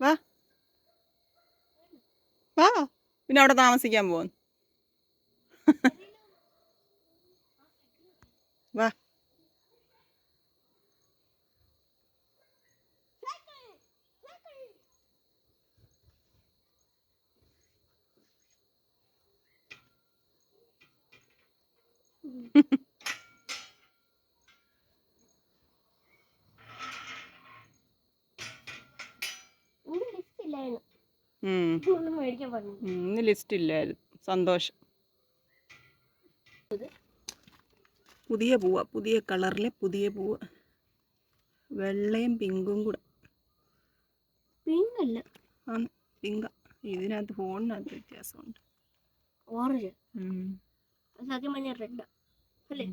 വാ. വാ. പിന്നെ അവിടെ താമസിക്കാൻ പോകുന്നു വാ. ഇന്ന് ലിസ്റ്റ് ഇല്ലായിരുന്നു ഉം. ഒന്നും മേടിക്കാൻ പറഞ്ഞു ഉം, ഇന്ന് ലിസ്റ്റ് ഇല്ലായിരുന്നു. സന്തോഷം. പുതിയ പൂവ. പുതിയ കളറിലെ പുതിയ പൂവ്. വെള്ളയും പിങ്കും കൂടെ. പിങ്കല്ല. ആണ്. പിങ്ക. ഇതിനകത്ത് ഫോണിനകത്ത് വ്യത്യാസമുണ്ട്. ഓറഞ്ച്. സത്യം പറഞ്ഞ റെഡ്. അല്ലേ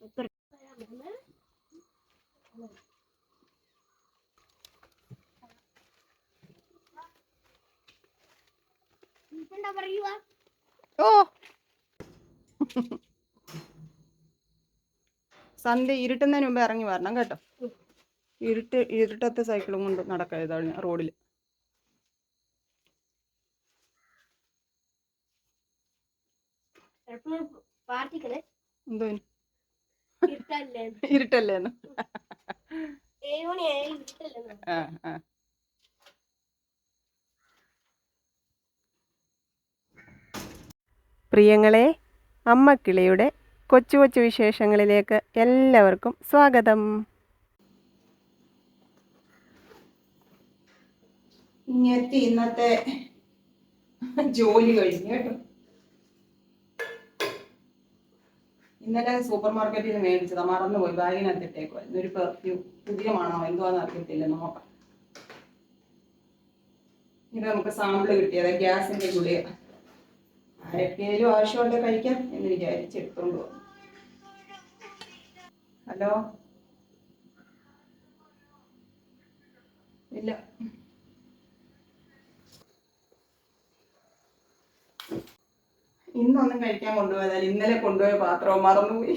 ഇപ്പൊ എന്താ പറയുക ഓ. സന്ധ്യ ഇരുട്ടുന്നതിന് മുമ്പ് ഇറങ്ങി വരണം കേട്ടോ. ഇരുട്ട് ഇരുട്ടത്തെ സൈക്കിളും കൊണ്ട് നടക്കരുതാണ് റോഡിൽ ഇരുട്ടല്ലേന്ന്. ആ ആ. പ്രിയങ്ങളെ അമ്മക്കിളിയുടെ കൊച്ചു കൊച്ചു വിശേഷങ്ങളിലേക്ക് എല്ലാവർക്കും സ്വാഗതം. ഇങ്ങനത്തെ ഇന്നത്തെ ജോലി കഴിഞ്ഞു കേട്ടോ. ഇന്നലെ സൂപ്പർ മാർക്കറ്റിൽ നിന്ന് മേടിച്ചതാ. മറന്നുപോയി. ബാഗിനകത്ത് ഇട്ടേക്കുവാ ഇന്നൊരു പെർഫ്യൂം പുതിയ മണോ? എന്തുവാന്ന് അറിയത്തില്ല. നോക്കാം. ഇത് നമുക്ക് സാമ്പിൾ കിട്ടിയത്. ഗ്യാസിന്റെ ഗുളിക. ആരൊക്കെയായാലും ആവശ്യമുണ്ട് കഴിക്കാം എന്ന് വിചാരിച്ച് എടുത്തോണ്ട് വന്നു. ഹലോ? ഇല്ല. ഇന്നൊന്നും കഴിക്കാൻ കൊണ്ടുപോയതല്ല. ഇന്നലെ കൊണ്ടുപോയ പാത്രവും മറന്നുപോയി.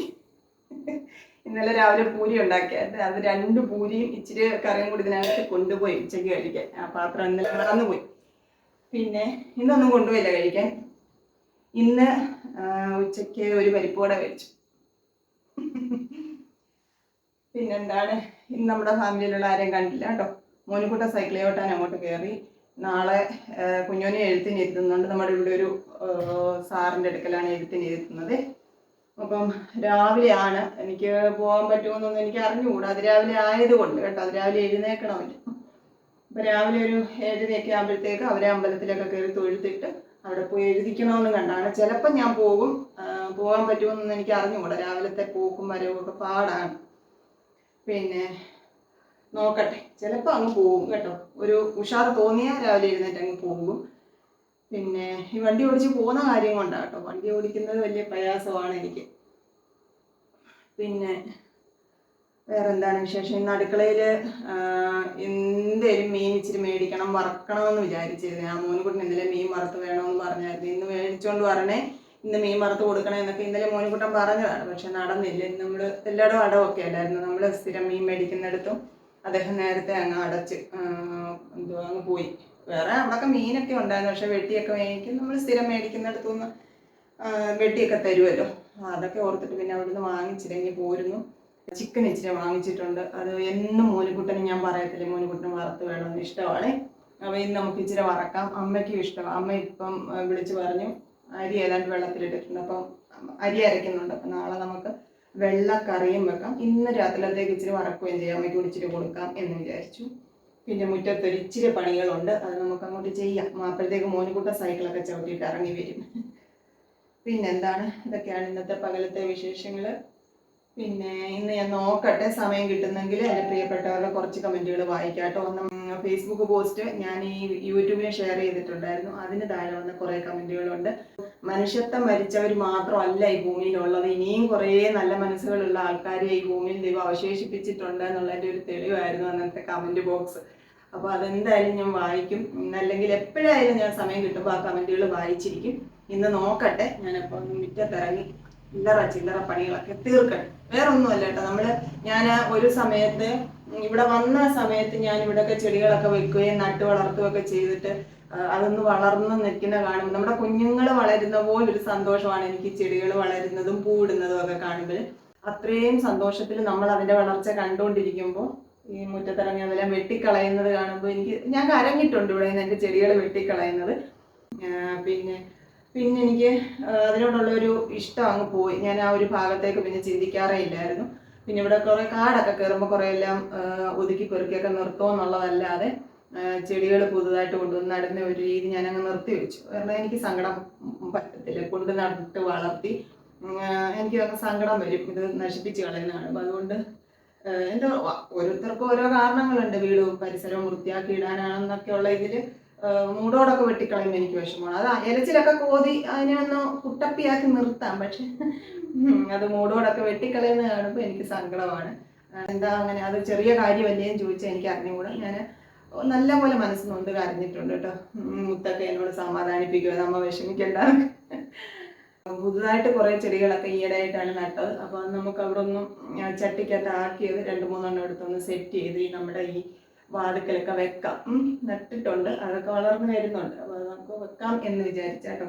ഇന്നലെ രാവിലെ പൂരി ഉണ്ടാക്കിയത് അത് രണ്ട് പൂരിയും ഇച്ചിരി കറിയും കൂടി ഇതിനകത്ത് കൊണ്ടുപോയി ഉച്ചയ്ക്ക് കഴിക്കാൻ. ആ പാത്രം ഇന്നലെ മറന്നുപോയി. പിന്നെ ഇന്നൊന്നും കൊണ്ടുപോയില്ല കഴിക്കാൻ. ഇന്ന് ഉച്ചയ്ക്ക് ഒരു പരിപ്പോടെ കഴിച്ചു പിന്നെന്താണ്? ഇന്ന് നമ്മുടെ ഫാമിലിയിലുള്ള ആരെയും കണ്ടില്ല കേട്ടോ. മോനിക്കുട്ട സൈക്കിൾ അങ്ങോട്ട് കയറി നാളെ കുഞ്ഞോനെ എഴുത്തിന് ഇരുത്തുന്നുണ്ട്. നമ്മുടെ ഇവിടെ ഒരു സാറിന്റെ അടുക്കലാണ് എഴുത്തിന് ഇരുത്തുന്നത്. അപ്പം രാവിലെയാണ്. എനിക്ക് പോകാൻ പറ്റുമെന്നൊന്നും എനിക്ക് അറിഞ്ഞുകൂടാ. അത് രാവിലെ ആയതുകൊണ്ട് കേട്ടോ. അത് രാവിലെ എഴുന്നേക്കണമല്ലോ അപ്പം രാവിലെ ഒരു ഏഴരയൊക്കെ ആകുമ്പോഴത്തേക്ക് അവരെ അമ്പലത്തിലൊക്കെ കയറി തൊഴുത്തിട്ട് അവിടെ പോയി എഴുതിക്കണമെന്ന് കണ്ടാണ്. ചിലപ്പോൾ ഞാൻ പോകും പോകാൻ പറ്റുമെന്നൊന്നും എനിക്ക് അറിഞ്ഞുകൂടാ. രാവിലത്തെ പോക്കും വരവും ഒക്കെ പാടാണ്. പിന്നെ നോക്കട്ടെ. ചിലപ്പോൾ അങ്ങ് പോകും കേട്ടോ. ഒരു ഉഷാർ തോന്നിയാൽ രാവിലെ എഴുന്നേറ്റ് അങ്ങ് പോകും. പിന്നെ ഈ വണ്ടി ഓടിച്ച് പോകുന്ന കാര്യം കൊണ്ടാണ് കേട്ടോ. വണ്ടി ഓടിക്കുന്നത് വലിയ പ്രയാസമാണ് എനിക്ക്. പിന്നെ വേറെ എന്താണ് വിശേഷം? ഇന്ന് അടുക്കളയിൽ എന്തേലും മീൻ ഇച്ചിരി മേടിക്കണം വറക്കണമെന്ന് വിചാരിച്ചിരുന്നു. ആ മോനുകുട്ടൻ ഇന്നലെ മീൻ വറുത്ത് വേണമെന്ന് പറഞ്ഞായിരുന്നു. ഇന്ന് മേടിച്ചുകൊണ്ട് വരണേ ഇന്ന് മീൻ വറുത്ത് കൊടുക്കണേ എന്നൊക്കെ ഇന്നലെ മോനുകുട്ടൻ പറഞ്ഞതാണ്. പക്ഷെ നടന്നില്ല. ഇന്ന് നമ്മൾ എല്ലായിടും അടവൊക്കെ അല്ലായിരുന്നു. നമ്മൾ സ്ഥിരം മീൻ മേടിക്കുന്നിടത്തും അദ്ദേഹം നേരത്തെ അങ്ങ് അടച്ച് എന്തോ അങ്ങ് പോയി. വേറെ അവിടെയൊക്കെ മീനൊക്കെ ഉണ്ടായിരുന്നു. പക്ഷെ വെട്ടിയൊക്കെ മേടിക്കും. നമ്മൾ സ്ഥിരം മേടിക്കുന്നിടത്തുനിന്ന് നിന്ന് വെട്ടിയൊക്കെ തരുമല്ലോ അതൊക്കെ ഓർത്തിട്ട് പിന്നെ അവിടുന്ന് വാങ്ങിച്ചില്ലെങ്കിൽ പോരുന്നു. ചിക്കൻ ഇച്ചിരി വാങ്ങിച്ചിട്ടുണ്ട്. അത് എന്നും മോനുകുട്ടന് ഞാൻ പറയത്തില്ല മോനുകുട്ടന് വറുത്ത് വേണമെന്ന് ഇഷ്ടമാണ്. അപ്പോൾ ഇന്ന് നമുക്ക് ഇച്ചിരി വറക്കാം. അമ്മയ്ക്കും ഇഷ്ടമാണ് അമ്മ ഇപ്പം വിളിച്ച് പറഞ്ഞു അരി ഏതാണ്ട് വെള്ളത്തിലിട്ടിട്ടുണ്ട്. അപ്പം അരി അരയ്ക്കുന്നുണ്ട്. അപ്പം നാളെ നമുക്ക് വെള്ളക്കറിയും വെക്കാം. ഇന്ന് രാത്രിയിലത്തേക്ക് ഇച്ചിരി വറക്കുകയും ചെയ്യാം. അമ്മയ്ക്ക് ഇച്ചിരി കൊടുക്കാം എന്ന് വിചാരിച്ചു. പിന്നെ മുറ്റത്തൊരു ഇച്ചിരി പണികളുണ്ട്. അത് നമുക്ക് അങ്ങോട്ട് ചെയ്യാം. അപ്പോഴത്തേക്ക് മോനുകുട്ട സൈക്കിളൊക്കെ ചവിട്ടിയിട്ട് ഇറങ്ങി വരും. പിന്നെന്താണ്? ഇതൊക്കെയാണ് ഇന്നത്തെ പകലത്തെ വിശേഷങ്ങൾ പിന്നെ ഇന്ന് ഞാൻ നോക്കട്ടെ സമയം കിട്ടുന്നെങ്കിൽ എന്റെ പ്രിയപ്പെട്ടവരുടെ കുറച്ച് കമന്റുകൾ വായിക്കാട്ടോ ഒന്ന് ഫേസ്ബുക്ക് പോസ്റ്റ് ഞാൻ ഈ യൂട്യൂബിൽ ഷെയർ ചെയ്തിട്ടുണ്ടായിരുന്നു. അതിന് താഴെ വന്ന കുറേ കമന്റുകളുണ്ട്. മനുഷ്യത്വം മരിച്ചവർ മാത്രമല്ല ഈ ഭൂമിയിലുള്ളത്. ഇനിയും കുറേ നല്ല മനസ്സുകളുള്ള ആൾക്കാരെ ഈ ഭൂമിയിൽ ദൈവം അവശേഷിപ്പിച്ചിട്ടുണ്ട് എന്നുള്ളതിന്റെ ഒരു തെളിവായിരുന്നു അന്നത്തെ കമന്റ് ബോക്സ് അപ്പോൾ അതെന്തായാലും ഞാൻ വായിക്കും. അല്ലെങ്കിൽ എപ്പോഴായാലും ഞാൻ സമയം കിട്ടുമ്പോൾ ആ കമന്റുകൾ വായിച്ചിരിക്കും. ഇന്ന് നോക്കട്ടെ. ഞാനപ്പോൾ മുറ്റത്തിറങ്ങി. ചില്ലറ ചില്ലറ പണികളൊക്കെ തീർക്കണം വേറെ ഒന്നുമല്ല കേട്ടോ. നമ്മൾ ഞാൻ ഒരു സമയത്ത് ഇവിടെ വന്ന സമയത്ത് ഞാൻ ഇവിടെയൊക്കെ ചെടികളൊക്കെ വെക്കുകയും നട്ട് വളർത്തുകയൊക്കെ ചെയ്തിട്ട് അതൊന്ന് വളർന്ന് നിൽക്കുന്ന കാണുമ്പോൾ നമ്മുടെ കുഞ്ഞുങ്ങൾ വളരുന്ന പോലെ ഒരു സന്തോഷമാണ് എനിക്ക് ചെടികൾ വളരുന്നതും പൂവിടുന്നതും ഒക്കെ കാണുമ്പോൾ. അത്രയും സന്തോഷത്തിൽ നമ്മൾ അതിന്റെ വളർച്ച കണ്ടുകൊണ്ടിരിക്കുമ്പോൾ ഈ മുറ്റത്തിറങ്ങി അതെല്ലാം വെട്ടിക്കളയുന്നത് കാണുമ്പോൾ എനിക്ക് ഞാൻ കരഞ്ഞിട്ടുണ്ട് ഇവിടെ നിന്ന് എന്റെ ചെടികൾ വെട്ടിക്കളയുന്നത്. പിന്നെ പിന്നെ എനിക്ക് അതിനോടുള്ള ഒരു ഇഷ്ടം അങ്ങ് പോയി. ഞാൻ ആ ഒരു ഭാഗത്തേക്ക് പിന്നെ ചിന്തിക്കാറേ ഇല്ലായിരുന്നു. പിന്നെ ഇവിടെ കുറേ കാടൊക്കെ കയറുമ്പോൾ കുറേ എല്ലാം ഒതുക്കി പെറുക്കിയൊക്കെ നിർത്തുമെന്നുള്ളതല്ലാതെ ചെടികൾ പുതുതായിട്ട് കൊണ്ടുവന്ന് നടുന്ന ഒരു രീതി ഞാൻ അങ്ങ് നിർത്തി വെച്ചു. കാരണം എനിക്ക് സങ്കടം പറ്റത്തില്ല. കൊണ്ട് നട്ട് വളർത്തി എനിക്ക് സങ്കടം വരും. ഇത് നശിപ്പിച്ച് കളയുന്ന കാണുമ്പോൾ അതുകൊണ്ട് എന്തോ ഓരോരുത്തർക്കും ഓരോ കാരണങ്ങളുണ്ട്. വീട് പരിസരവും വൃത്തിയാക്കി ഇടാനാണെന്നൊക്കെ ഉള്ള ഇതിൽ മൂടോടൊക്കെ വെട്ടിക്കളയുമ്പോൾ എനിക്ക് വിഷമമാണ്. അത് ഇലച്ചിലൊക്കെ കോതി അതിനെ ഒന്ന് കുട്ടപ്പിയാക്കി നിർത്താം. പക്ഷെ അത് മൂടോടൊക്കെ വെട്ടിക്കളയുന്നത് കാണുമ്പോൾ എനിക്ക് സങ്കടമാണ്. എന്താ അങ്ങനെ? അത് ചെറിയ കാര്യമല്ലേ എന്ന് ചോദിച്ചാൽ എനിക്ക് അറിഞ്ഞുകൂടാ ഞാൻ നല്ല പോലെ മനസ്സ് നൊന്ത് കരഞ്ഞിട്ടുണ്ട് കേട്ടോ. മുത്തൊക്കെ എന്നോട് സമാധാനിപ്പിക്കുക നമ്മ വിഷമിക്കണ്ട. പുതുതായിട്ട് കുറേ ചെടികളൊക്കെ ഈയിടെയായിട്ടാണ് നട്ടത്. അപ്പോൾ നമുക്ക് അവിടെ ഒന്നും ചട്ടിക്കകത്ത് ആക്കിയത് രണ്ട് മൂന്നെണ്ണം എടുത്തൊന്ന് സെറ്റ് ചെയ്ത് നമ്മുടെ ഈ വാതുക്കലൊക്കെ വെക്കാം. നട്ടിട്ടുണ്ട്. അതൊക്കെ വളർന്നു വരുന്നുണ്ട്. അപ്പോൾ അത് നമുക്ക് വെക്കാം എന്ന് വിചാരിച്ചാട്ടോ.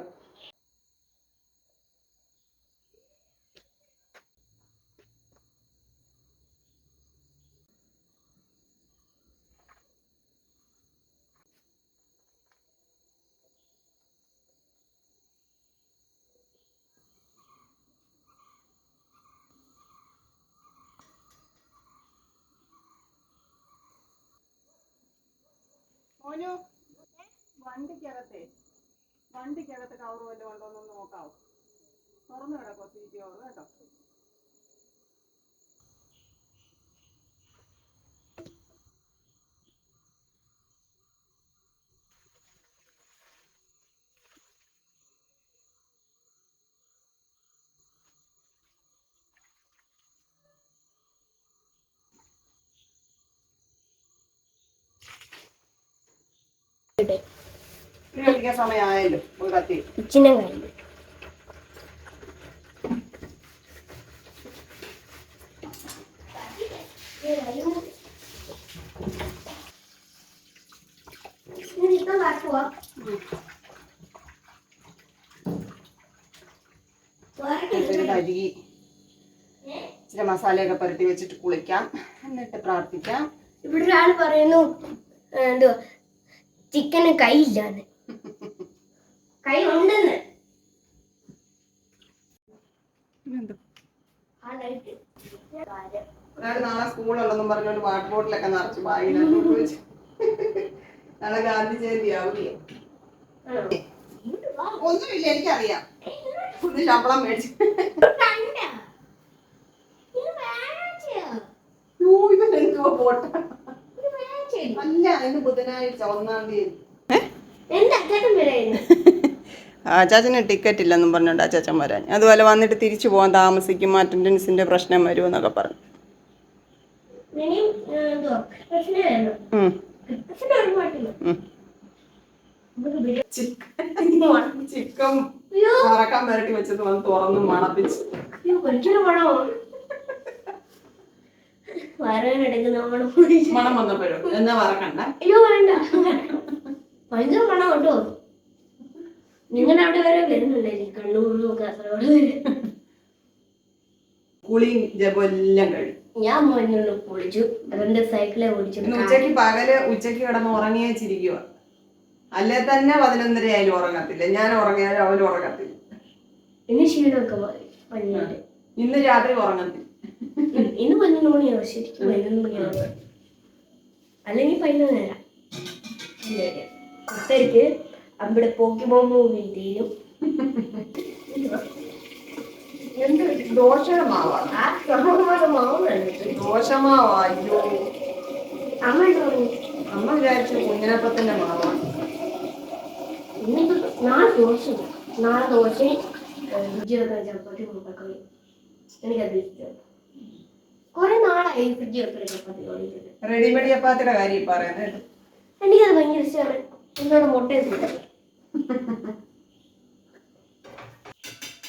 മോനു. വണ്ടിക്കകത്തെ വണ്ടിക്കകത്ത് കവർ വല്ലതും ഉണ്ടോ എന്ന് നോക്കാവോ. തുറന്നു കിടക്കോ സീറ്റ് കവർ കേട്ടോ? സമയമായല്ലോ കത്തി. കഴിഞ്ഞു ഇപ്പം കാട്ടുവാ ഇച്ചിരി കഴുകി ഇച്ചിരി മസാലയൊക്കെ പുരട്ടി വെച്ചിട്ട് കുളിക്കാം. എന്നിട്ട് പ്രാർത്ഥിക്കാം. ഇവിടെ ഒരാൾ പറയുന്നു എന്തോ ചിക്കന് കൈയില്ലാന്ന്. കൈ ഉണ്ടെന്ന് ആ ലൈറ്റ് ഒരാൾ നാളെ സ്കൂളുണ്ടെന്നും പറഞ്ഞോണ്ട് വാട്ടർ ബോട്ടിലൊക്കെ നിറച്ച് വെച്ച്. നാളെ ഗാന്ധി ജയന്തി ആവില്ലേ. ഒന്നുമില്ല എനിക്കറിയാം. ഒന്ന് ശമ്പളം മേടിച്ചു. പോട്ടെ? അല്ല ഇന്ന് ബുധനാഴ്ച ഒന്നാം തീയതി. എന്റെ അച്ചാച്ചന് ടിക്കറ്റ് ഇല്ലെന്നും പറഞ്ഞോണ്ട് അച്ചാച്ചൻ വരാൻ. അതുപോലെ വന്നിട്ട് തിരിച്ചു പോകാൻ താമസിക്കും അറ്റൻഡൻസിന്റെ പ്രശ്നം വരുമെന്നൊക്കെ പറഞ്ഞു. ചിക്കൻ ചിക്കൻ അയ്യോ. മറക്കാൻ വരട്ടി വെച്ചത് വന്ന് തുറന്ന് മണപ്പിച്ച്. മണം? വന്നപ്പോഴും? എന്നാ മറക്കണ്ട അയ്യോ വേണ്ട. ഭയങ്കര മണം കേട്ടോ. നിങ്ങളുടെ അവിടെ വരെ വരുന്നുണ്ടേ കണ്ണൂരിലും കാസർഗോഡ് വരെ. കുളിയും ജപം എല്ലാം കഴിഞ്ഞു. ഞാൻ മോനൊന്ന് കുളിച്ചു. രണ്ട് സൈക്കിളെ ഓടിച്ചു ഇന്ന് ഉച്ചയ്ക്ക് പകൽ ഉച്ചയ്ക്ക് കിടന്ന് ഉറങ്ങിയേച്ചിരിക്കുക അല്ലേ തന്നെ പതിനൊന്നര ആയാലും ഉറങ്ങത്തില്ല. ഞാൻ ഉറങ്ങിയാലും അവൻ ഉറങ്ങത്തില്ല. ഇന്ന് ക്ഷീണമൊക്കെ മാറി ഇന്ന് രാത്രി ഉറങ്ങത്തില്ല. ഇന്ന് പതിനൊന്ന് മണിയാവും. ശരിക്കും പതിനൊന്ന് മണിയാവും. അല്ലെങ്കിൽ പതിനൊന്നര. നേരം പത്തരക്ക് അവിടെ പോക്കിമോൻ മൂവിയിലും എന്ത് ദോഷമാവാണ് ആ സഹോദരന്മാരുടെ മാവ് കണ്ടിട്ട് ദോഷമാവാ അമ്മ എന്താ പറഞ്ഞു. അമ്മ വിചാരിച്ചു കുഞ്ഞിനപ്പത്തിന്റെ മാവാണ്. ഇന്നിപ്പോ നാളെ ദോശ നാളെ ദോശയും ഫ്രിഡ്ജിൽ വെക്കാൻ ചപ്പാത്തി ഉണ്ടാക്കണം എനിക്കത് ഇഷ്ടം. കുറെ നാളായി ഫ്രിഡ്ജിൽ വെക്കുന്ന ചപ്പാത്തി ഓടിക്കുന്നത് റെഡിമെയ്ഡ് ചപ്പാത്തിയുടെ കാര്യം പറയുന്നത് എനിക്കത് ഭയങ്കര ഇഷ്ടമാണ് എന്നോട് മുട്ട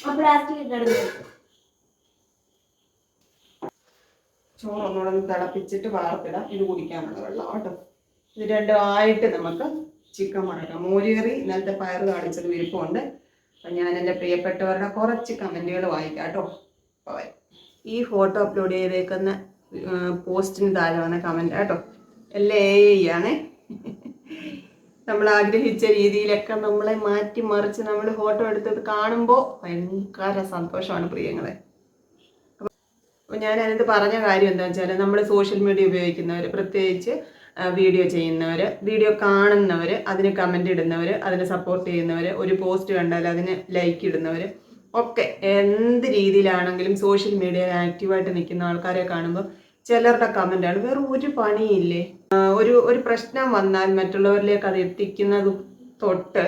ആ പ്ലാസ്റ്റിക് തിളപ്പിച്ചിട്ട് വാർത്തിടാം. ഇത് കുടിക്കാനുള്ള വെള്ളം കേട്ടോ. ഇത് രണ്ടും ആയിട്ട് നമുക്ക് ചിക്കൻ മുടക്കാം മോരുകറി ഇന്നലത്തെ പയർ കാണിച്ചത് വിരിപ്പുണ്ട്. അപ്പം ഞാൻ എന്റെ പ്രിയപ്പെട്ടവരുടെ കുറച്ച് കമന്റുകൾ വായിക്കാം കേട്ടോ. ഈ ഫോട്ടോ അപ്ലോഡ് ചെയ്തേക്കുന്ന പോസ്റ്റിന് താഴെ വന്ന കമന്റ് കേട്ടോ. എല്ലാം എ ആണേ നമ്മൾ ആഗ്രഹിച്ച രീതിയിലൊക്കെ നമ്മളെ മാറ്റി മറിച്ച് നമ്മൾ ഫോട്ടോ എടുത്തത് കാണുമ്പോൾ ഭയങ്കര സന്തോഷമാണ് പ്രിയങ്ങളെ. അപ്പോൾ ഞാൻ അതിനകത്ത് പറഞ്ഞ കാര്യം എന്താ വെച്ചാൽ നമ്മൾ സോഷ്യൽ മീഡിയ ഉപയോഗിക്കുന്നവർ പ്രത്യേകിച്ച് വീഡിയോ ചെയ്യുന്നവർ വീഡിയോ കാണുന്നവർ അതിന് കമന്റ് ഇടുന്നവർ അതിന് സപ്പോർട്ട് ചെയ്യുന്നവർ ഒരു പോസ്റ്റ് കണ്ടാൽ അതിന് ലൈക്ക് ഇടുന്നവർ ഒക്കെ എന്ത് രീതിയിലാണെങ്കിലും സോഷ്യൽ മീഡിയയിൽ ആക്റ്റീവായിട്ട് നിൽക്കുന്ന ആൾക്കാരെ കാണുമ്പോൾ ചിലരുടെ കമന്റാണ് വേറെ ഒരു പണിയില്ലേ? ഒരു ഒരു പ്രശ്നം വന്നാൽ മറ്റുള്ളവരിലേക്ക് അത് എത്തിക്കുന്നത് തൊട്ട്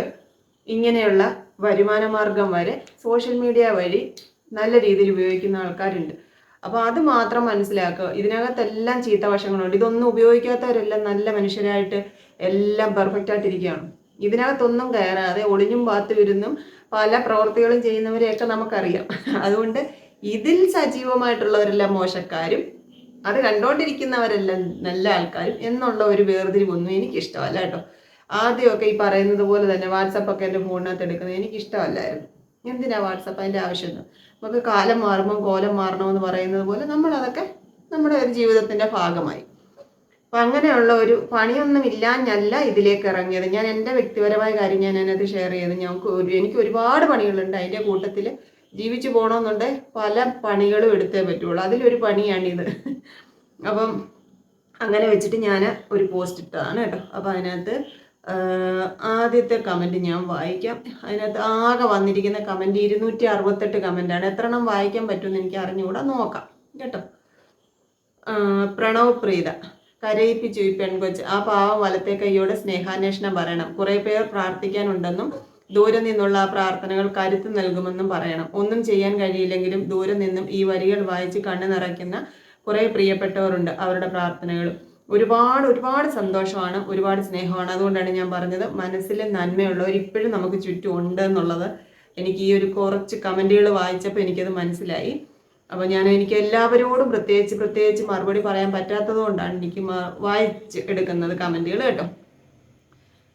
ഇങ്ങനെയുള്ള വരുമാന മാർഗം വരെ സോഷ്യൽ മീഡിയ വഴി നല്ല രീതിയിൽ ഉപയോഗിക്കുന്ന ആൾക്കാരുണ്ട്. അപ്പോൾ അത് മാത്രം മനസ്സിലാക്കുക. ഇതിനകത്തെല്ലാം ചീത്ത വശങ്ങളുണ്ട്. ഇതൊന്നും ഉപയോഗിക്കാത്തവരെല്ലാം നല്ല മനുഷ്യരായിട്ട് എല്ലാം പെർഫെക്റ്റ് ആയിട്ടിരിക്കുകയാണ്. ഇതിനകത്തൊന്നും കയറാതെ ഒളിഞ്ഞും പാത്തുവിരുന്നും പല പ്രവർത്തികളും ചെയ്യുന്നവരെയൊക്കെ നമുക്കറിയാം. അതുകൊണ്ട് ഇതിൽ സജീവമായിട്ടുള്ളവരെല്ലാം മോശക്കാരും അത് കണ്ടോണ്ടിരിക്കുന്നവരല്ല നല്ല ആൾക്കാരും എന്നുള്ള ഒരു വേർതിരിവൊന്നും എനിക്കിഷ്ടമല്ല കേട്ടോ. ആദ്യമൊക്കെ ഈ പറയുന്നത് പോലെ തന്നെ വാട്സപ്പൊക്കെ എന്റെ ഫോണിനകത്ത് എടുക്കുന്നത് എനിക്കിഷ്ടമല്ലായിരുന്നു. എന്തിനാ വാട്സപ്പ് അതിന്റെ ആവശ്യം നമുക്ക് കാലം മാറുമ്പോൾ കോലം മാറണമെന്ന് പറയുന്നത് പോലെ നമ്മളതൊക്കെ നമ്മുടെ ഒരു ജീവിതത്തിന്റെ ഭാഗമായി. അപ്പം അങ്ങനെയുള്ള ഒരു പണിയൊന്നും ഇല്ലാഞ്ഞല്ല ഇതിലേക്ക് ഇറങ്ങിയത്. ഞാൻ എന്റെ വ്യക്തിപരമായ കാര്യം ഞാൻ അതിനകത്ത് ഷെയർ ചെയ്ത് ഞങ്ങൾക്ക് ഒരു എനിക്ക് ഒരുപാട് പണികളുണ്ട്. അതിന്റെ കൂട്ടത്തിൽ ജീവിച്ചു പോകണമെന്നുണ്ടെങ്കിൽ പല പണികളും എടുത്തേ പറ്റുള്ളൂ. അതിലൊരു പണിയാണിത്. അപ്പം അങ്ങനെ വെച്ചിട്ട് ഞാൻ ഒരു പോസ്റ്റ് ഇട്ടതാണ് കേട്ടോ. അപ്പം അതിനകത്ത് ആദ്യത്തെ കമന്റ് ഞാൻ വായിക്കാം. അതിനകത്ത് ആകെ വന്നിരിക്കുന്ന കമന്റ് ഇരുന്നൂറ്റി അറുപത്തെട്ട് കമന്റാണ് എത്ര എണ്ണം വായിക്കാൻ പറ്റുമെന്ന് എനിക്ക് അറിഞ്ഞുകൂടാ. നോക്കാം. കേട്ടോ. പ്രണവ് പ്രീത. കരയിപ്പിച്ചു ഈ പെൺകൊച്ച്. ആ പാവം വലത്തെ കൈയോടെ സ്നേഹാന്വേഷണം പറയണം. കുറേ പേർ പ്രാർത്ഥിക്കാനുണ്ടെന്നും ദൂരെ നിന്നുള്ള പ്രാർത്ഥനകൾ കരുത്ത് നൽകുമെന്നും പറയണം. ഒന്നും ചെയ്യാൻ കഴിയില്ലെങ്കിലും ദൂരെ നിന്നും ഈ വരികൾ വായിച്ച് കണ്ണു നിറയ്ക്കുന്ന കുറേ പ്രിയപ്പെട്ടവരുണ്ട് അവരുടെ പ്രാർത്ഥനകളും. ഒരുപാട് ഒരുപാട് സന്തോഷമാണ് ഒരുപാട് സ്നേഹമാണ്. അതുകൊണ്ടാണ് ഞാൻ പറഞ്ഞത് മനസ്സിൽ നന്മയുള്ളവർ ഇപ്പോഴും നമുക്ക് ചുറ്റും ഉണ്ട് എന്നുള്ളത് എനിക്ക് ഈ ഒരു കുറച്ച് കമന്റുകൾ വായിച്ചപ്പോൾ എനിക്കത് മനസ്സിലായി. അപ്പോൾ ഞാൻ എനിക്ക് എല്ലാവരോടും പ്രത്യേകിച്ച് പ്രത്യേകിച്ച് മറുപടി പറയാൻ പറ്റാത്തത് കൊണ്ടാണ് എനിക്ക് വായിച്ച് എടുക്കുന്നത് കമന്റുകൾ കേട്ടോ.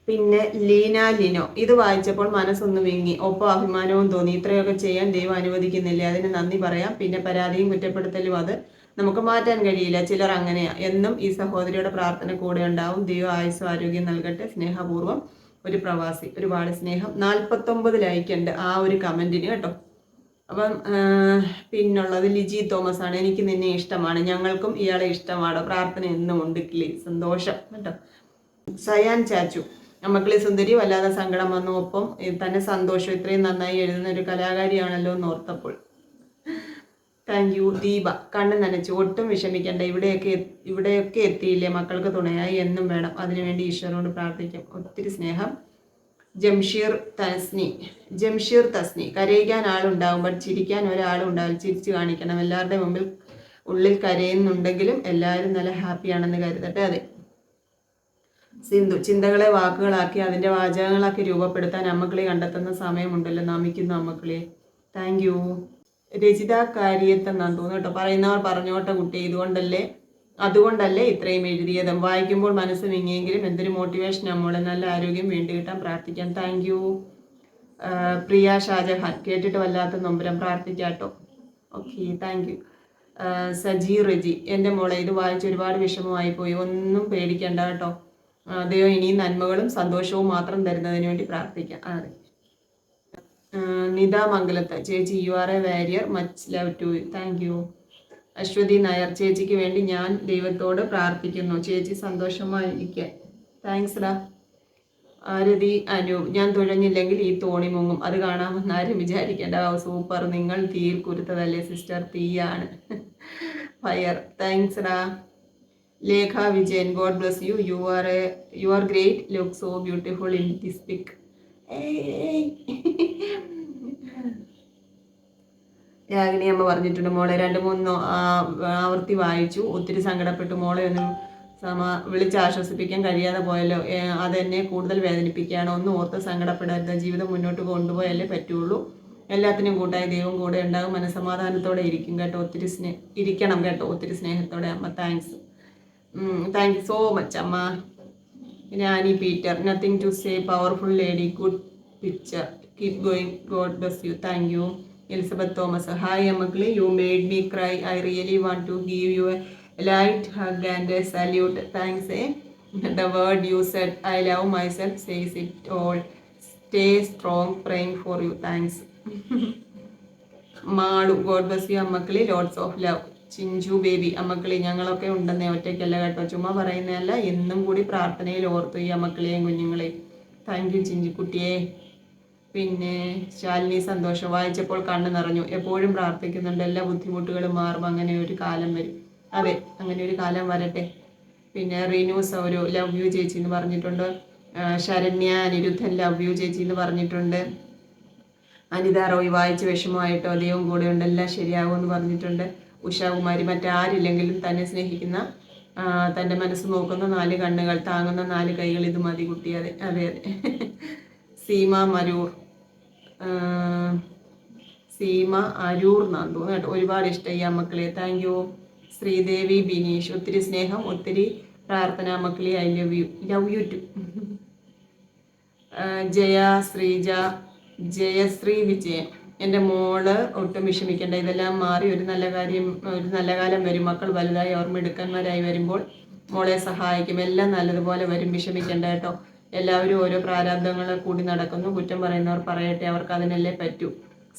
പിന്നെ ലീന ലിനോ. ഇത് വായിച്ചപ്പോൾ മനസ്സൊന്ന് വിങ്ങി. ഒപ്പം അഭിമാനവും തോന്നി. ഇത്രയൊക്കെ ചെയ്യാൻ ദൈവം അനുവദിക്കുന്നില്ല? അതിന് നന്ദി പറയാം. പിന്നെ പരാതിയും കുറ്റപ്പെടുത്തലും അത് നമുക്ക് മാറ്റാൻ കഴിയില്ല. ചിലർ അങ്ങനെയാ. എന്നും ഈ സഹോദരിയുടെ പ്രാർത്ഥന കൂടെ ഉണ്ടാവും. ദൈവം ആയുസ്സും ആരോഗ്യം നൽകട്ടെ. സ്നേഹപൂർവം ഒരു പ്രവാസി. ഒരുപാട് സ്നേഹം. നാൽപ്പത്തൊമ്പത് ലൈക്കുണ്ട് ആ ഒരു കമന്റിന് കേട്ടോ. അപ്പം പിന്നുള്ളത് ലിജി തോമസ് ആണ് എനിക്ക് നിന്നെ ഇഷ്ടമാണ്. ഞങ്ങൾക്കും ഇയാളെ ഇഷ്ടമാണ്. പ്രാർത്ഥന എന്നും ഉണ്ട്. സന്തോഷം. കേട്ടോ. സയാൻ ചാച്ചു. അമ്മക്കിളി സുന്ദരി വല്ലാതെ സങ്കടം വന്നു. ഒപ്പം തന്നെ സന്തോഷം. ഇത്രയും നന്നായി എഴുതുന്ന ഒരു കലാകാരിയാണല്ലോ എന്ന് ഓർത്തപ്പോൾ. Thank you Deepa. കണ്ണ് നനച്ചു. ഒട്ടും വിഷമിക്കേണ്ട. ഇവിടെയൊക്കെ ഇവിടെയൊക്കെ എത്തിയില്ലേ? മക്കൾക്ക് തുണയായി എന്നും വേണം. അതിനുവേണ്ടി ഈശ്വരനോട് പ്രാർത്ഥിക്കും. ഒത്തിരി സ്നേഹം. ജംഷീർ തസ്നി. ജംഷീർ തസ്നി. കരയിക്കാൻ ആളുണ്ടാകുമ്പോൾ ചിരിക്കാൻ ഒരാളുണ്ടാവും ചിരിച്ചു കാണിക്കണം. എല്ലാവരുടെ മുമ്പിൽ ഉള്ളിൽ കരയുന്നുണ്ടെങ്കിലും എല്ലാവരും നല്ല ഹാപ്പിയാണെന്ന് കരുതട്ടെ. അതെ. സിന്ധു ചിന്തകളെ വാക്കുകളാക്കി അതിന്റെ വാചകങ്ങളാക്കി രൂപപ്പെടുത്താൻ അമ്മക്കിളി കണ്ടെത്തുന്ന സമയമുണ്ടല്ലോ. നമിക്കുന്നു അമ്മക്കിളിയെ താങ്ക് യു രചിത കാര്യത്തെന്നാന്ന് തോന്നുന്നു കേട്ടോ. പറയുന്നവർ പറഞ്ഞോട്ടെ കുട്ടി ഇതുകൊണ്ടല്ലേ? അതുകൊണ്ടല്ലേ ഇത്രയും എഴുതിയത്? വായിക്കുമ്പോൾ മനസ്സ് വിങ്ങിയെങ്കിലും എന്തൊരു മോട്ടിവേഷൻ നമ്മളെ നല്ല ആരോഗ്യം വേണ്ടി കിട്ടാൻ പ്രാർത്ഥിക്കാം. താങ്ക് യു പ്രിയ ഷാജഹാൻ കേട്ടിട്ട് വല്ലാത്ത നൊമ്പരം. പ്രാർത്ഥിക്കാട്ടോ okay thank you Saji Reji എന്റെ മോളെ ഇത് വായിച്ച് ഒരുപാട് വിഷമമായി പോയി ഒന്നും പേടിക്കണ്ട കേട്ടോ. ദൈവം ഇനിയും നന്മകളും സന്തോഷവും മാത്രം തരുന്നതിന് വേണ്ടി പ്രാർത്ഥിക്കാം. അതെ. നിത മംഗലത്ത്. ചേച്ചി you are a warrior much love to thank you Ashwathy Nair ചേച്ചിക്ക് വേണ്ടി ഞാൻ ദൈവത്തോട് പ്രാർത്ഥിക്കുന്നു. ചേച്ചി സന്തോഷമായിരിക്കാൻ താങ്ക്സ് ഡാ ആരതി അനൂപ് ഞാൻ തുഴഞ്ഞില്ലെങ്കിൽ ഈ തോണി മുങ്ങും. അത് കാണാമെന്ന് ആരും വിചാരിക്കേണ്ട. സൂപ്പർ നിങ്ങൾ തീയിൽ കുരുത്തതല്ലേ സിസ്റ്റർ തീയാണ്. ഫയർ താങ്ക്സ് ഡാ Lekha Vijayan God bless you you are a you are great look so beautiful in this pic Ragini അമ്മ പറഞ്ഞിട്ടുണ്ട് മോളെ രണ്ട് മൂന്ന് ആവർത്തി വായിച്ചു. ഒത്തിരി സങ്കടപ്പെട്ടു. മോളെ ഒന്നും സമ വിളിച്ച് ആശ്വസിപ്പിക്കാൻ കഴിയാതെ പോയല്ലോ. അതെന്നെ കൂടുതൽ വേദനിപ്പിക്കുകയാണ്. ഒന്നും ഓർത്ത് സങ്കടപ്പെടരുത്. ജീവിതം മുന്നോട്ട് കൊണ്ടുപോയാലേ പറ്റുള്ളൂ. എല്ലാത്തിനും കൂട്ടായി ദൈവം കൂടെ ഉണ്ടാകും. മനസമാധാനത്തോടെ ഇരിക്കും കേട്ടോ. ഒത്തിരി സ്നേ ഇരിക്കണം കേട്ടോ. ഒത്തിരി സ്നേഹത്തോടെ അമ്മ. Thanks thank you so much അമ്മ. Annie Peter nothing to say powerful lady good picture keep going God bless you thank you Elizabeth Thomas hi അമ്മക്കളി you made me cry I really want to give you a light hug and a salute thanks a the word you said I love my self says it all stay strong praying for you thanks Malu God bless you അമ്മക്കളി lots of love Chinchu baby അമ്മക്കളി ഞങ്ങളൊക്കെ ഉണ്ടെന്നേ ഒറ്റയ്ക്കല്ല കേട്ടോ. ചുമ്മാ പറയുന്നതല്ല എന്നും കൂടി പ്രാർത്ഥനയിൽ ഓർത്തു ഈ അമ്മക്കളെയും കുഞ്ഞുങ്ങളെയും താങ്ക് യു ചിഞ്ചിക്കുട്ടിയെ പിന്നെ ശാലിനി സന്തോഷം. വായിച്ചപ്പോൾ കണ്ണു നിറഞ്ഞു. എപ്പോഴും പ്രാർത്ഥിക്കുന്നുണ്ട്. എല്ലാ ബുദ്ധിമുട്ടുകളും മാറും. അങ്ങനെ ഒരു കാലം വരും. അതെ അങ്ങനെ ഒരു കാലം വരട്ടെ. പിന്നെ റീനു സൗരു ലവ് യു ചേച്ചി എന്ന് പറഞ്ഞിട്ടുണ്ട്. ശരണ്യ അനിരുദ്ധൻ ലവ് യു ചേച്ചി എന്ന് പറഞ്ഞിട്ടുണ്ട്. അനിത റോയ് വായിച്ച് വിഷമമായിട്ടോ ദൈവം കൂടെയുണ്ട് എല്ലാം ശരിയാകുമെന്ന് പറഞ്ഞിട്ടുണ്ട്. ഉഷാകുമാരി മറ്റാരില്ലെങ്കിലും തന്നെ സ്നേഹിക്കുന്ന തന്റെ മനസ്സ് നോക്കുന്ന നാല് കണ്ണുകൾ താങ്ങുന്ന നാല് കൈകൾ ഇത് മതി കുട്ടി അതെ അതെ അതെ. സീമ മരൂർ. സീമ അരൂർ എന്നാണ് തോന്നുന്നു കേട്ടോ ഒരുപാട് ഇഷ്ടമായി ആ മക്കളെ താങ്ക് യു ശ്രീദേവി ബിനീഷ് ഒത്തിരി സ്നേഹം ഒത്തിരി പ്രാർത്ഥന മക്കളെ I love you love you too Jaya Sreeja Jayasree Vijayan. എന്റെ മോൾ ഒട്ടും വിഷമിക്കേണ്ട. ഇതെല്ലാം മാറി ഒരു നല്ല കാര്യം ഒരു നല്ല കാലം വരും. മക്കൾ വലുതായി ഓർമ്മ മിടുക്കന്മാരായി വരുമ്പോൾ മോളെ സഹായിക്കും. എല്ലാം നല്ലതുപോലെ വരും. വിഷമിക്കേണ്ട കേട്ടോ. എല്ലാവരും ഓരോ പ്രാരാബ്ദങ്ങൾ കൂടി നടക്കുന്നു. കുറ്റം പറയുന്നവർ പറയട്ടെ. അവർക്ക് അതിനല്ലേ പറ്റൂ.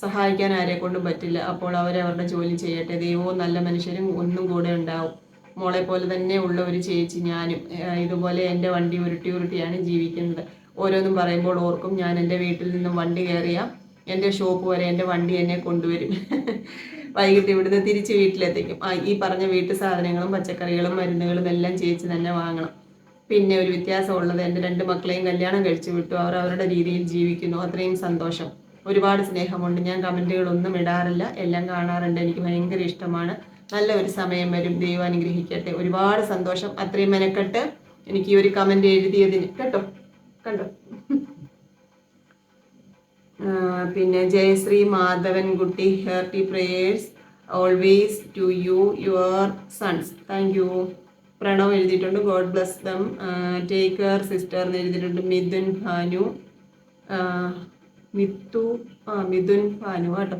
സഹായിക്കാൻ ആരെ കൊണ്ടും പറ്റില്ല. അപ്പോൾ അവരവരുടെ ജോലി ചെയ്യട്ടെ. ദൈവവും നല്ല മനുഷ്യരും ഒന്നും കൂടെ ഉണ്ടാവും. മോളെ പോലെ തന്നെ ഉള്ള ഒരു ചേച്ചി ഞാനും. ഇതുപോലെ എന്റെ വണ്ടി ഉരുട്ടി ഉരുട്ടിയാണ് ജീവിക്കുന്നത്. ഓരോന്നും പറയുമ്പോൾ ഓർക്കും. ഞാൻ എന്റെ വീട്ടിൽ നിന്നും വണ്ടി കയറിയ എന്റെ ഷോപ്പ് വരെ എന്റെ വണ്ടി എന്നെ കൊണ്ടുവരും. വൈകിട്ട് ഇവിടുന്ന് തിരിച്ച് വീട്ടിലെത്തിക്കും. ഈ പറഞ്ഞ വീട്ടു സാധനങ്ങളും പച്ചക്കറികളും മരുന്നുകളും എല്ലാം ചേച്ചി തന്നെ വാങ്ങണം. പിന്നെ ഒരു വ്യത്യാസമുള്ളത് എന്റെ രണ്ട് മക്കളെയും കല്യാണം കഴിച്ചു വിട്ടു. അവർ അവരുടെ രീതിയിൽ ജീവിക്കുന്നു. അത്രയും സന്തോഷം. ഒരുപാട് സ്നേഹമുണ്ട്. ഞാൻ കമന്റുകളൊന്നും ഇടാറില്ല. എല്ലാം കാണാറുണ്ട്. എനിക്ക് ഭയങ്കര ഇഷ്ടമാണ്. നല്ല ഒരു സമയം വരും. ദൈവം അനുഗ്രഹിക്കട്ടെ. ഒരുപാട് സന്തോഷം. അത്രയും മെനക്കെട്ട് എനിക്ക് ഈ ഒരു കമന്റ് എഴുതിയതിന്. കേട്ടോ? കണ്ടോ? പിന്നെ Jayasree Madhavankutty hearty prayers always to you your sons thank you Pranav എഴുതിയിട്ടുണ്ട്. God bless them take care sister എന്ന് എഴുതിയിട്ടുണ്ട്. മിഥുൻ ഭാനു. മിത്തു ആ മിഥുൻ ഭാനു കേട്ടോ.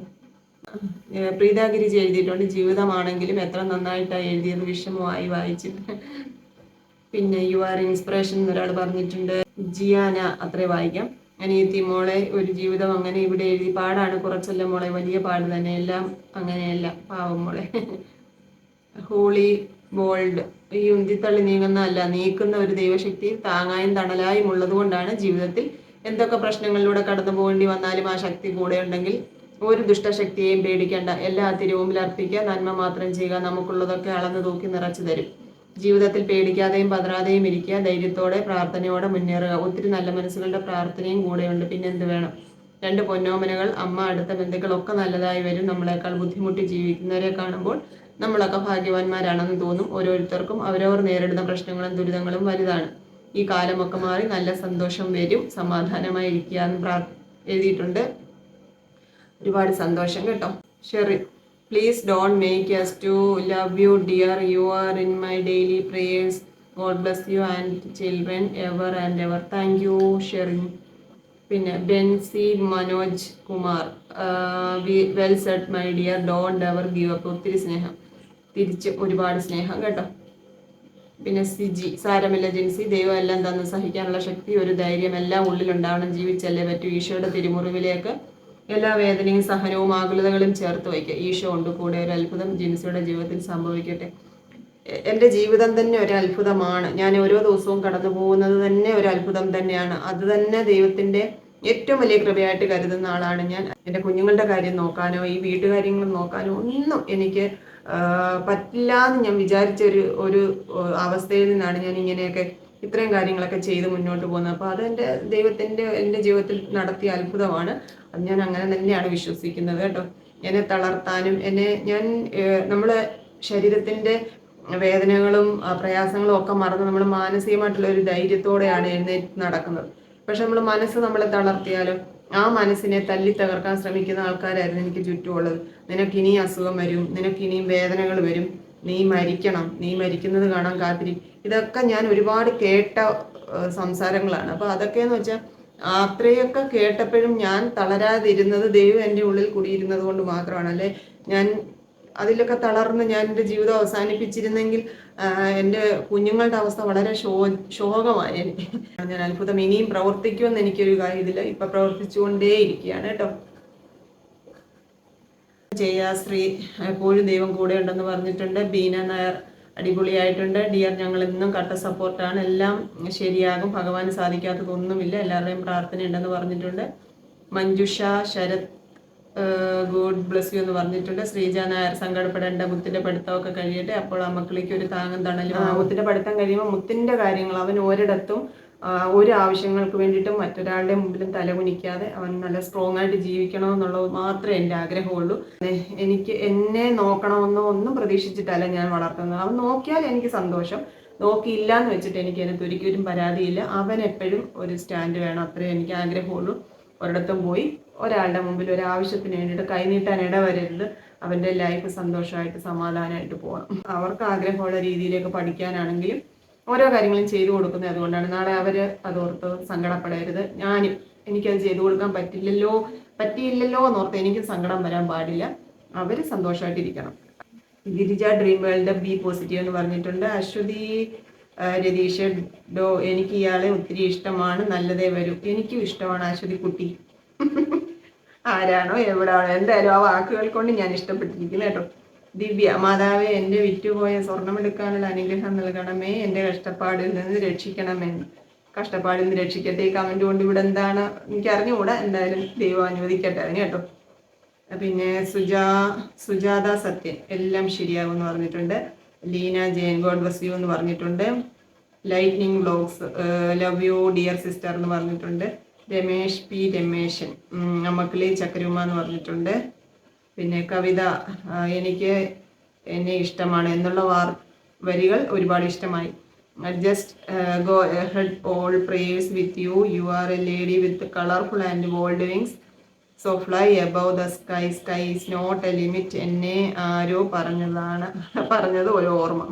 പ്രീതാഗിരിജി എഴുതിയിട്ടുണ്ട്. ജീവിതമാണെങ്കിലും എത്ര നന്നായിട്ടാണ് എഴുതിയത് വിഷമമായി വായിച്ചിട്ട്. പിന്നെ യു ആർ ഇൻസ്പിറേഷൻ എന്നൊരാൾ പറഞ്ഞിട്ടുണ്ട്. ജിയാന അത്രേ വായിക്കാം. അനിയത്തി മോളെ ഒരു ജീവിതം അങ്ങനെ ഇവിടെ എഴുതി പാടാണ്. കുറച്ചല്ല മോളെ വലിയ പാട് തന്നെ. എല്ലാം അങ്ങനെയല്ല പാവം മോളെ. ഹോളി ബോൾഡ് ഈ ഉന്തിത്തള്ളി നീങ്ങുന്നതല്ല നീക്കുന്ന ഒരു ദൈവശക്തി താങ്ങായും തണലായും ഉള്ളതുകൊണ്ടാണ് ജീവിതത്തിൽ എന്തൊക്കെ പ്രശ്നങ്ങളിലൂടെ കടന്നു പോകേണ്ടി വന്നാലും ആ ശക്തി കൂടെ ഉണ്ടെങ്കിൽ ഒരു ദുഷ്ടശക്തിയെയും പേടിക്കേണ്ട. എല്ലാ തിരുവുമ്പിൽ അർപ്പിക്കുക നന്മ മാത്രം ചെയ്യുക നമുക്കുള്ളതൊക്കെ അളന്നു തൂക്കി നിറച്ചു തരും. ജീവിതത്തിൽ പേടിക്കാതെയും പതറാതെയും ഇരിക്കുക ധൈര്യത്തോടെ പ്രാർത്ഥനയോടെ മുന്നേറുക. ഒത്തിരി നല്ല മനസ്സുകളുടെ പ്രാർത്ഥനയും കൂടെയുണ്ട്. പിന്നെ എന്ത് വേണം? രണ്ട് പൊന്നോമനകൾ അമ്മ അടുത്ത ബന്ധുക്കളൊക്കെ നല്ലതായി വരും. നമ്മളെക്കാൾ ബുദ്ധിമുട്ടി ജീവിക്കുന്നവരെ കാണുമ്പോൾ നമ്മളൊക്കെ ഭാഗ്യവാന്മാരാണെന്ന് തോന്നും. ഓരോരുത്തർക്കും അവരവർ നേരിടുന്ന പ്രശ്നങ്ങളും ദുരിതങ്ങളും വലുതാണ്. ഈ കാലമൊക്കെ മാറി നല്ല സന്തോഷം വരും. സമാധാനമായി ഇരിക്കുക എന്ന് പ്രാർ എഴുതിയിട്ടുണ്ട്. ഒരുപാട് സന്തോഷം കേട്ടോ. Sherry please don't make us to love you dear you are in my daily prayers God bless you and children ever and ever thank you Sherin പിന്നെ Benzy Manoj Kumar well said my dear don't ever give up ഒത്തിരി സ്നേഹം. തിരിച്ച് ഒരുപാട് സ്നേഹം കേട്ടോ. പിന്നെ സിജി സാരമില്ല ജിൻസി ദൈവം എല്ലാം തന്ന് സഹിക്കാനുള്ള ശക്തി ഒരു ധൈര്യം എല്ലാം ഉള്ളിലുണ്ടാവണം. ജീവിച്ചല്ലേ പറ്റൂ. ഈശോയുടെ തിരുമുറിവിലേക്ക് എല്ലാ വേദനയും സഹനവും ആകുലതകളും ചേർത്ത് വയ്ക്കുക. ഈശോ ഉണ്ട് കൂടെ ഒരു അത്ഭുതം ജിൻസിയുടെ ജീവിതത്തിൽ സംഭവിക്കട്ടെ. എന്റെ ജീവിതം തന്നെ ഒരു അത്ഭുതമാണ്. ഞാൻ ഓരോ ദിവസവും കടന്നു പോകുന്നത് തന്നെ ഒരു അത്ഭുതം തന്നെയാണ്. അത് തന്നെ ദൈവത്തിന്റെ ഏറ്റവും വലിയ കൃപയായിട്ട് കരുതുന്ന ആളാണ് ഞാൻ. എന്റെ കുഞ്ഞുങ്ങളുടെ കാര്യം നോക്കാനോ ഈ വീട്ടുകാര്യങ്ങൾ നോക്കാനോ ഒന്നും എനിക്ക് പറ്റില്ല എന്ന് ഞാൻ വിചാരിച്ച ഒരു അവസ്ഥയിൽ നിന്നാണ് ഞാൻ ഇങ്ങനെയൊക്കെ ഇത്രയും കാര്യങ്ങളൊക്കെ ചെയ്ത് മുന്നോട്ട് പോകുന്നത്. അപ്പോൾ അതെന്റെ ദൈവത്തിന്റെ എന്റെ ജീവിതത്തിൽ നടത്തിയ അത്ഭുതമാണ്. അത് ഞാൻ അങ്ങനെ തന്നെയാണ് വിശ്വസിക്കുന്നത് കേട്ടോ. എന്നെ തളർത്താനും എന്നെ ഞാൻ നമ്മൾ ശരീരത്തിന്റെ വേദനകളും പ്രയാസങ്ങളും ഒക്കെ മറന്ന് നമ്മൾ മാനസികമായിട്ടുള്ള ഒരു ധൈര്യത്തോടെയാണ് എഴുന്നേറ്റ് നടക്കുന്നത്. പക്ഷെ നമ്മൾ മനസ്സ് നമ്മളെ തളർത്തിയാലും ആ മനസ്സിനെ തല്ലി തകർക്കാൻ ശ്രമിക്കുന്ന ആൾക്കാരായിരുന്നു എനിക്ക് ചുറ്റുമുള്ളത്. നിനക്ക് ഇനിയും അസുഖം വരും നിനക്ക് ഇനിയും വേദനകൾ വരും. നീ മരിക്കണം നീ മരിക്കുന്നത് കാണാൻ കാത്തിരി ഇതൊക്കെ ഞാൻ ഒരുപാട് കേട്ട സംസാരങ്ങളാണ്. അപ്പോൾ അതൊക്കെയെന്ന് വെച്ചാൽ അത്രയൊക്കെ കേട്ടപ്പോഴും ഞാൻ തളരാതിരുന്നത് ദൈവം എന്റെ ഉള്ളിൽ കുടിയിരുന്നത് കൊണ്ട് മാത്രമാണ്. അല്ലെ ഞാൻ അതിലൊക്കെ തളർന്ന് ഞാൻ എന്റെ ജീവിതം അവസാനിപ്പിച്ചിരുന്നെങ്കിൽ എന്റെ കുഞ്ഞുങ്ങളുടെ അവസ്ഥ വളരെ ശോ ശോകമായി എനിക്ക്. ഞാൻ അത്ഭുതം. ഇനിയും പ്രവർത്തിക്കുമെന്ന് എനിക്കൊരു കാര്യം ഇതില്ല ഇപ്പൊ പ്രവർത്തിച്ചുകൊണ്ടേ ഇരിക്കുകയാണ് കേട്ടോ. ജയാശ്രീ എപ്പോഴും ദൈവം കൂടെ ഉണ്ടെന്ന് പറഞ്ഞിട്ടുണ്ട്. ബീന നായർ അടിപൊളിയായിട്ടുണ്ട്. ഡിയർ ഞങ്ങൾ ഇന്നും കട്ട സപ്പോർട്ടാണ്. എല്ലാം ശരിയാകും. ഭഗവാന് സാധിക്കാത്തതൊന്നുമില്ല. എല്ലാവരുടെയും പ്രാർത്ഥന ഉണ്ടെന്ന് പറഞ്ഞിട്ടുണ്ട്. Manjusha Sarath good bless you എന്ന് പറഞ്ഞിട്ടുണ്ട്. ശ്രീജ നായർ സങ്കടപ്പെടേണ്ട മുത്തിന്റെ പഠിത്തമൊക്കെ കഴിയട്ടെ. അപ്പോൾ ആ മക്കളിക്ക് ഒരു താങ്ങും തണലും മുത്തിന്റെ പഠിത്തം കഴിയുമ്പോൾ മുത്തിന്റെ കാര്യങ്ങൾ അവൻ ഒരിടത്തും ഒരു ആവശ്യങ്ങൾക്ക് വേണ്ടിയിട്ടും മറ്റൊരാളുടെ മുമ്പിലും തലകുനിക്കാതെ അവൻ നല്ല സ്ട്രോങ് ആയിട്ട് ജീവിക്കണമെന്നുള്ളത് മാത്രമേ എന്റെ ആഗ്രഹമുള്ളൂ. എനിക്ക് എന്നെ നോക്കണമെന്നോ ഒന്നും പ്രതീക്ഷിച്ചിട്ടല്ല ഞാൻ വളർത്തുന്നത്. അവൻ നോക്കിയാൽ എനിക്ക് സന്തോഷം. നോക്കിയില്ല എന്ന് വെച്ചിട്ട് എനിക്ക് അതിനകത്ത് ഒരിക്കലും പരാതിയില്ല. അവൻ എപ്പോഴും ഒരു സ്റ്റാൻഡ് വേണം. അത്രേ എനിക്ക് ആഗ്രഹമുള്ളൂ. ഒരിടത്തും പോയി ഒരാളുടെ മുമ്പിൽ ഒരു ആവശ്യത്തിന് വേണ്ടിയിട്ട് കൈനീട്ടാൻ ഇടവരരുത് അവന്റെ ലൈഫ് സന്തോഷമായിട്ട് സമാധാനമായിട്ട് പോകണം. അവർക്ക് ആഗ്രഹമുള്ള രീതിയിലേക്ക് പഠിക്കാനാണെങ്കിലും ഓരോ കാര്യങ്ങളും ചെയ്തു കൊടുക്കുന്നത് അതുകൊണ്ടാണ്. നാളെ അവർ അതോർത്ത് സങ്കടപ്പെടരുത്. ഞാനും എനിക്കത് ചെയ്തു കൊടുക്കാൻ പറ്റില്ലല്ലോ പറ്റിയില്ലല്ലോ എന്നോർത്ത് എനിക്കും സങ്കടം വരാൻ പാടില്ല. അവർ സന്തോഷമായിട്ടിരിക്കണം Girija dream world be positive എന്ന് പറഞ്ഞിട്ടുണ്ട്. അശ്വതി രതീഷ് ഡോ എനിക്ക് ഇയാളെ ഒത്തിരി ഇഷ്ടമാണ്. നല്ലതേ വരൂ. എനിക്കും ഇഷ്ടമാണ് അശ്വതി കുട്ടി. ആരാണോ എവിടാണോ. എന്തായാലും ആ വാക്കുകൾ കൊണ്ട് ഞാൻ ഇഷ്ടപ്പെട്ടിരിക്കുന്നു കേട്ടോ. ദിവ്യ മാതാവെ എന്റെ വിറ്റുപോയ സ്വർണമെടുക്കാനുള്ള അനുഗ്രഹം നൽകണമേ എന്റെ കഷ്ടപ്പാടിൽ നിന്ന് രക്ഷിക്കണമേ. കഷ്ടപ്പാടിൽ നിന്ന് രക്ഷിക്കട്ടെ കമന്റ് കൊണ്ട് ഇവിടെ എന്താണ്? എനിക്ക് അറിഞ്ഞുകൂടാ എന്തായാലും ദൈവം അനുവദിക്കട്ടെ അതിന് കേട്ടോ. പിന്നെ സുജാ സുജാത സത്യൻ എല്ലാം ശരിയാകും എന്ന് പറഞ്ഞിട്ടുണ്ട്. Leena Jayan God bless you എന്ന് പറഞ്ഞിട്ടുണ്ട്. Lightning blogs love you dear sister എന്ന് പറഞ്ഞിട്ടുണ്ട്. രമേഷ് പി രമേശൻ നമ്മക്കിലെ ചക്കരുമ എന്ന് പറഞ്ഞിട്ടുണ്ട്. പിന്നെ കവിത എനിക്ക് എന്നെ ഇഷ്ടമാണ് എന്നുള്ള വാർ വരികൾ ഒരുപാട് ഇഷ്ടമായി. Just go head all prayers with you you are a lady with colourful and bold wings so fly above the sky sky is not a limit എന്നെ ആരോ പറഞ്ഞതാണ് പറഞ്ഞത് ഒരു ഓർമ്മ.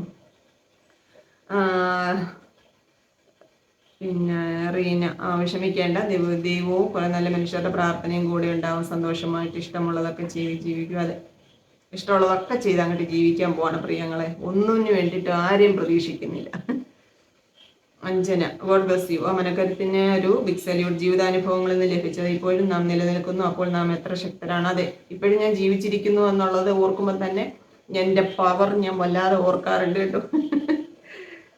പിന്നെ റീന വിഷമിക്കേണ്ട. ദൈവ ദൈവവും കുറെ നല്ല മനുഷ്യരുടെ പ്രാർത്ഥനയും കൂടെ ഉണ്ടാവും. സന്തോഷമായിട്ട് ഇഷ്ടമുള്ളതൊക്കെ ചെയ്ത് ജീവിക്കും. അതെ. ഇഷ്ടമുള്ളതൊക്കെ ചെയ്ത് അങ്ങോട്ട് ജീവിക്കാൻ പോവാണ് പ്രിയങ്ങളെ. ഒന്നിനു വേണ്ടിയിട്ട് ആരെയും പ്രതീക്ഷിക്കുന്നില്ല. അഞ്ജന ഗോഡ് ബ്ലസ് യു ആ മനക്കരത്തിന് ഒരു ബിഗ് സല്യൂട്ട് ജീവിതാനുഭവങ്ങളിൽ നിന്ന് ലഭിച്ചത് ഇപ്പോഴും നാം നിലനിൽക്കുന്നു. അപ്പോൾ നാം എത്ര ശക്തരാണ്. അതെ. ഇപ്പോഴും ഞാൻ ജീവിച്ചിരിക്കുന്നു എന്നുള്ളത് ഓർക്കുമ്പോൾ തന്നെ എന്റെ പവർ ഞാൻ വല്ലാതെ ഓർക്കാറുണ്ട് കേട്ടോ.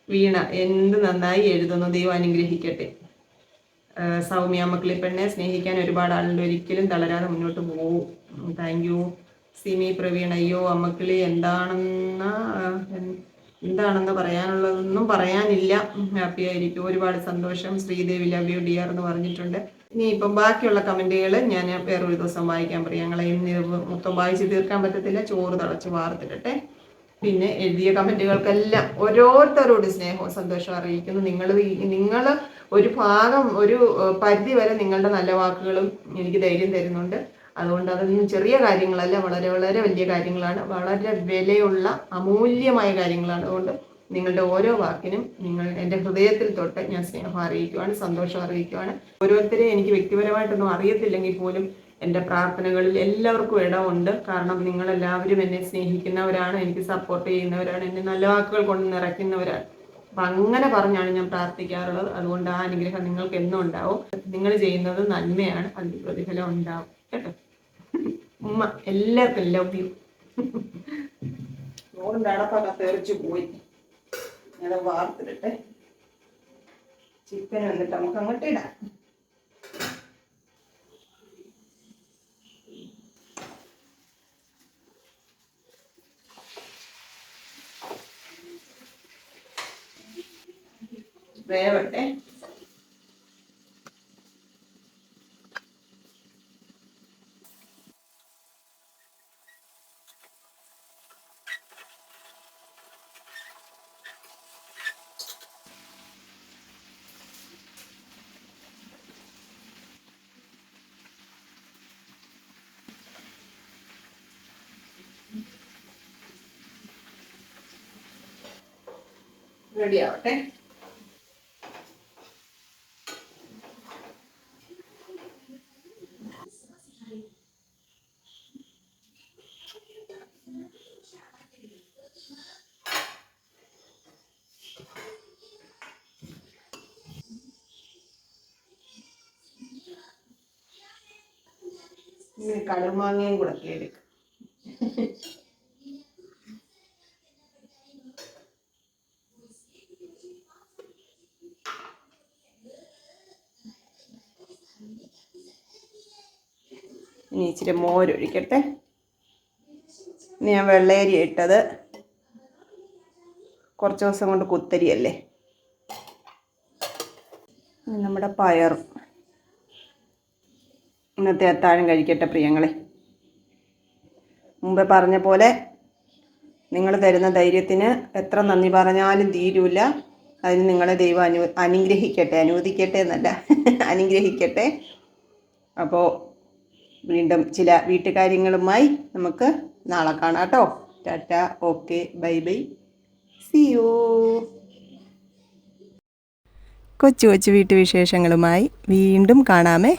വീണ എന്ത് നന്നായി എഴുതുന്നു ദൈവം അനുഗ്രഹിക്കട്ടെ. സൗമ്യ മക്കളി പെണ്ണെ സ്നേഹിക്കാൻ ഒരുപാട് ആളുണ്ട്. ഒരിക്കലും തളരാതെ മുന്നോട്ട് പോകും. താങ്ക് യു സിമി പ്രവീൺ അയ്യോ അമ്മക്കിളി എന്താണെന്ന എന്താണെന്ന് പറയാനുള്ളതൊന്നും പറയാനില്ല. ഹാപ്പി ആയിരിക്കും. ഒരുപാട് സന്തോഷം. ശ്രീദേവി ലവ് യു ഡിയർ എന്ന് പറഞ്ഞിട്ടുണ്ട്. ഇനി ഇപ്പം ബാക്കിയുള്ള കമന്റുകൾ ഞാൻ വേറൊരു ദിവസം വായിക്കാൻ പറയാം. ഞങ്ങളെ ഇന്ന് മൊത്തം വായിച്ച് തീർക്കാൻ പറ്റത്തില്ല. ചോറ് തളച്ച് വാർത്തിട്ടെ പിന്നെ എഴുതിയ കമന്റുകൾക്കെല്ലാം ഓരോരുത്തരോട് സ്നേഹവും സന്തോഷവും അറിയിക്കുന്നു. നിങ്ങൾ നിങ്ങൾ ഒരു ഭാഗം ഒരു പരിധി വരെ നിങ്ങളുടെ നല്ല വാക്കുകളും എനിക്ക് ധൈര്യം തരുന്നുണ്ട്. അതുകൊണ്ട് അതൊന്നും ചെറിയ കാര്യങ്ങളല്ല വളരെ വളരെ വലിയ കാര്യങ്ങളാണ്. വളരെ വിലയുള്ള അമൂല്യമായ കാര്യങ്ങളാണ്. അതുകൊണ്ട് നിങ്ങളുടെ ഓരോ വാക്കിനും നിങ്ങൾ എന്റെ ഹൃദയത്തിൽ തൊട്ട് ഞാൻ സ്നേഹം അറിയിക്കുവാണ് സന്തോഷം അറിയിക്കുവാണ്. ഓരോരുത്തരെയും എനിക്ക് വ്യക്തിപരമായിട്ടൊന്നും അറിയത്തില്ലെങ്കിൽ പോലും എന്റെ പ്രാർത്ഥനകളിൽ എല്ലാവർക്കും ഇടമുണ്ട്. കാരണം നിങ്ങളെല്ലാവരും എന്നെ സ്നേഹിക്കുന്നവരാണ് എനിക്ക് സപ്പോർട്ട് ചെയ്യുന്നവരാണ് എന്നെ നല്ല വാക്കുകൾ കൊണ്ട് നിറയ്ക്കുന്നവരാണ്. അപ്പം അങ്ങനെ പറഞ്ഞാണ് ഞാൻ പ്രാർത്ഥിക്കാറുള്ളത്. അതുകൊണ്ട് ആ അനുഗ്രഹം നിങ്ങൾക്ക് എന്നും ഉണ്ടാവും. നിങ്ങൾ ചെയ്യുന്നത് നന്മയാണ്. അതിന് പ്രതിഫലം ഉണ്ടാവും. കേട്ടോ? ഉമ്മ എല്ലാവർക്കും ലവ് യു ചോറിന്റെ പോയി. വന്നിട്ട് നമുക്ക് അങ്ങോട്ട് ഇടാം. വേവട്ടെ. റെഡി ആവട്ടെ. ഇനി കടുമാങ്ങയും കൂടെ എടുക്കും. ഇനി ഇച്ചിരി മോരൊഴിക്കട്ടെ ഇനി ഞാൻ വെള്ളയരി ഇട്ടത്. കുറച്ച് ദിവസം കൊണ്ട് കുത്തരിയല്ലേ? നമ്മുടെ പയറും. ഇന്നത്തെ അത്താഴം കഴിക്കട്ടെ പ്രിയങ്ങളെ. മുമ്പേ പറഞ്ഞ പോലെ നിങ്ങൾ തരുന്ന ധൈര്യത്തിന് എത്ര നന്ദി പറഞ്ഞാലും തീരൂല. അതിന് നിങ്ങളെ ദൈവം അനു അനുഗ്രഹിക്കട്ടെ അനുവദിക്കട്ടെ എന്നല്ല അനുഗ്രഹിക്കട്ടെ. അപ്പോൾ വീണ്ടും ചില വീട്ടുകാര്യങ്ങളുമായി നമുക്ക് നാളെ കാണാം കേട്ടോ. Tata okay bye bye. See you കൊച്ചു കൊച്ചു വീട്ടുവിശേഷങ്ങളുമായി വീണ്ടും കാണാമേ.